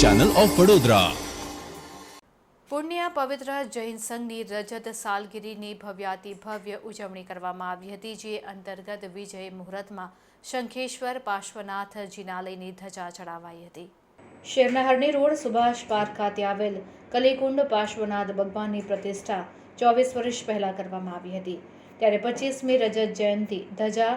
Channel of Vadodara પૂર્ણિયા પવિત્ર જૈન સંઘની રજત સાલગીરીની ભવ્યાતિ ભવ્ય ઉજવણી કરવામાં આવી હતી જે અંતર્ગત વિજય મુહૂર્તમાં શંખેશ્વર પાર્શ્વનાથ જિનાલયની ધજા ચડાવાઈ હતી. શહેરના હરણી રોડ સુભાષ પાર્ક ખાતે આવેલ કલીકુંડ પાર્શ્વનાથ ભગવાનની પ્રતિષ્ઠા ચોવીસ વર્ષ પહેલા કરવામાં આવી હતી. ત્યારે પચીસમી રજત જયંતિ ધજા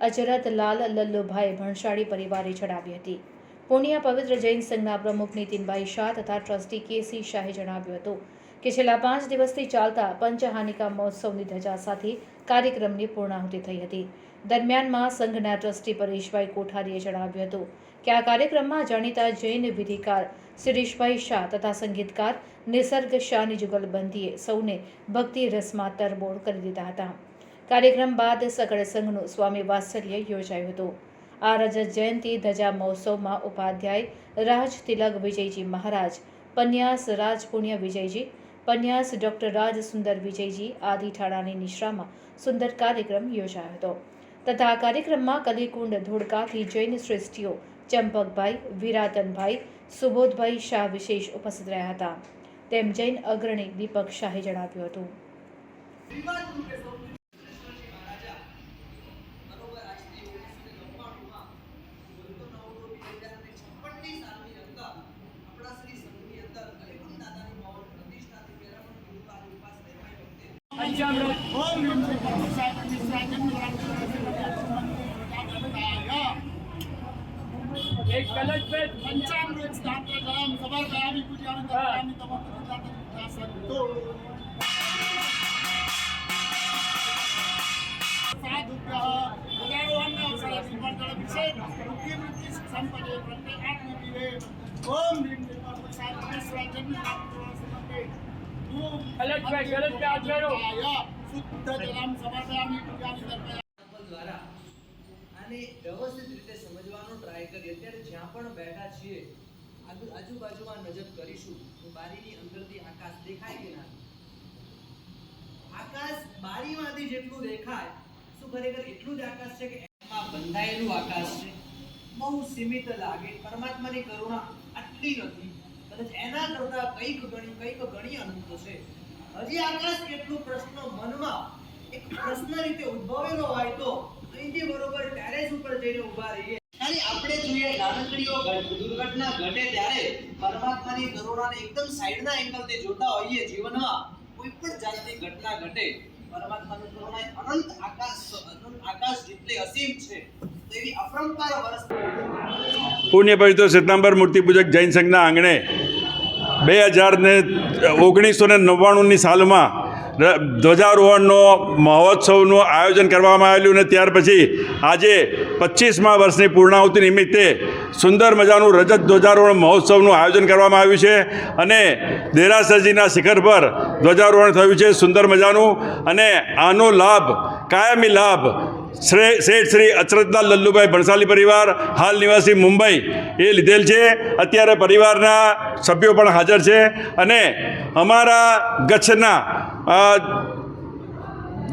અજરત લાલ લલ્લુભાઈ ભણશાળી પરિવારે ચડાવી હતી. પૂર્ણિયા પવિત્ર જૈન સંઘના પ્રમુખ નીતિનભાઈ શાહ તથા ટ્રસ્ટી કેસી શાહે જણાવ્યું હતું કે છેલ્લા પાંચ દિવસથી ચાલતા પંચહાનિકા મહોત્સવની ધજા સાથે કાર્યક્રમની પૂર્ણાહુતિ થઈ હતી. દરમિયાનમાં સંઘના ટ્રસ્ટી પરેશભાઈ કોઠારીએ જણાવ્યું હતું કે આ કાર્યક્રમમાં જાણીતા જૈન વિધિકાર શિરીષભાઈ શાહ તથા સંગીતકાર નિસર્ગ શાહની જુગલબંધીએ સૌને ભક્તિ રસમાં તરબોળ કરી દીધા હતા. કાર્યક્રમ બાદ સકળ સંઘનું સ્વામી વાત્સલ્ય યોજાયું હતું. આ રજત જયંતિ ધજા મહોત્સવમાં ઉપાધ્યાય રાજ તિલક વિજયજી મહારાજ, પન્યાસ રાજપુણ્ય વિજયજી, પન્યાસ ડોક્ટર રાજ સુંદર વિજયજી આદિ ઠાણાની નિશ્રામાં સુંદર કાર્યક્રમ યોજાયો હતો. તથા આ કાર્યક્રમમાં કલીકુંડ ધોળકાથી જૈન શ્રેષ્ઠીઓ ચંપકભાઈ, વિરાતનભાઈ, સુબોધભાઈ શાહ વિશેષ ઉપસ્થિત રહ્યા હતા. તેમ જૈન અગ્રણી દીપક શાહે જણાવ્યું હતું. એક કલક પે પંચામૃત સ્થાન પર ગયા ખબર ગયા ની પૂજા ની તમામ તમામ સંતો ઓમ ભીમ દેવા પ્રસાદ જન્મ કલશભાઈ કલશભાઈ હાથ આકાશ દેખાય કે ના. આકાશ બારીમાંથી જેટલું દેખાય, શું ખરેખર એટલું જ આકાશ છે કે એમાં બંધાયેલું આકાશ છે? બહુ સીમિત લાગે. પરમાત્માની કરુણા આટલી નથી. કદાચ એના કરતા કંઈક ગણી કંઈક ગણી અનંત છે. હજી આકાશ કેટલું પ્રશ્ન મનમાં એક પ્રશ્ન રીતે ઉદ્ભવેલો હોય તો અહીંથી બરોબર ટેરેસ ઉપર જઈને ઊભા રહીએ. ખાલી આપણે જોઈએ નાનકડીઓ દુર્ઘટના ઘટે ત્યારે પરમાત્માની કરુણાને એકદમ સાઈડના એંગલથી જોતા હોઈએ, જીવનમાં કોઈ પણ જાતની ઘટના ઘટે, પરમાત્માની કરુણા અનંત આકાશ અનંત આકાશ જેટલી અસીમ છે પુણ્ય પવિત્ર સિદ્ધાંબર મૂર્તિ પૂજક જૈન સંઘના આંગણે બે હજાર ને ઓગણીસો ને નવ્વાણુંની સાલમાં ધ્વજારોહણનો મહોત્સવનું આયોજન કરવામાં આવેલું ને ત્યાર પછી આજે પચીસમા વર્ષની પૂર્ણાહુતિ નિમિત્તે સુંદર મજાનું રજત ધ્વજારોહણ મહોત્સવનું આયોજન કરવામાં આવ્યું છે અને દેરાસરજીના શિખર પર ધ્વજારોહણ થયું છે સુંદર મજાનું અને આનો લાભ, કાયમી લાભ શેઠ શ્રી અચરતલાલ લલ્લુભાઈ ભણસાલી પરિવાર, હાલ નિવાસી મુંબઈ, એ લીધેલ છે. અત્યારે પરિવારના સભ્યો પણ હાજર છે. અને અમારા ગચ્છના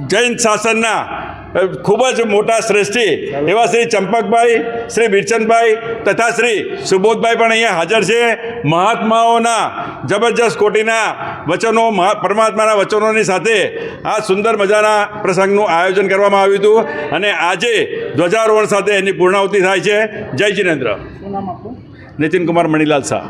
જૈન શાસનના ખૂબ જ મોટા શ્રેષ્ઠી એવા શ્રી ચંપકભાઈ શ્રી બિરચંદભાઈ તથા શ્રી સુબોધભાઈ પણ અહીંયા હાજર છે. મહાત્માઓના જબરજસ્ત કોટીના વચનો પરમાત્માના વચનોની સાથે આ સુંદર મજાના પ્રસંગનું આયોજન કરવામાં આવ્યું હતું અને આજે ધ્વજારોહણ સાથે એની પૂર્ણાહુતિ થાય છે. જય જિનેન્દ્ર. નીતિન કુમાર મણિલાલ શાહ.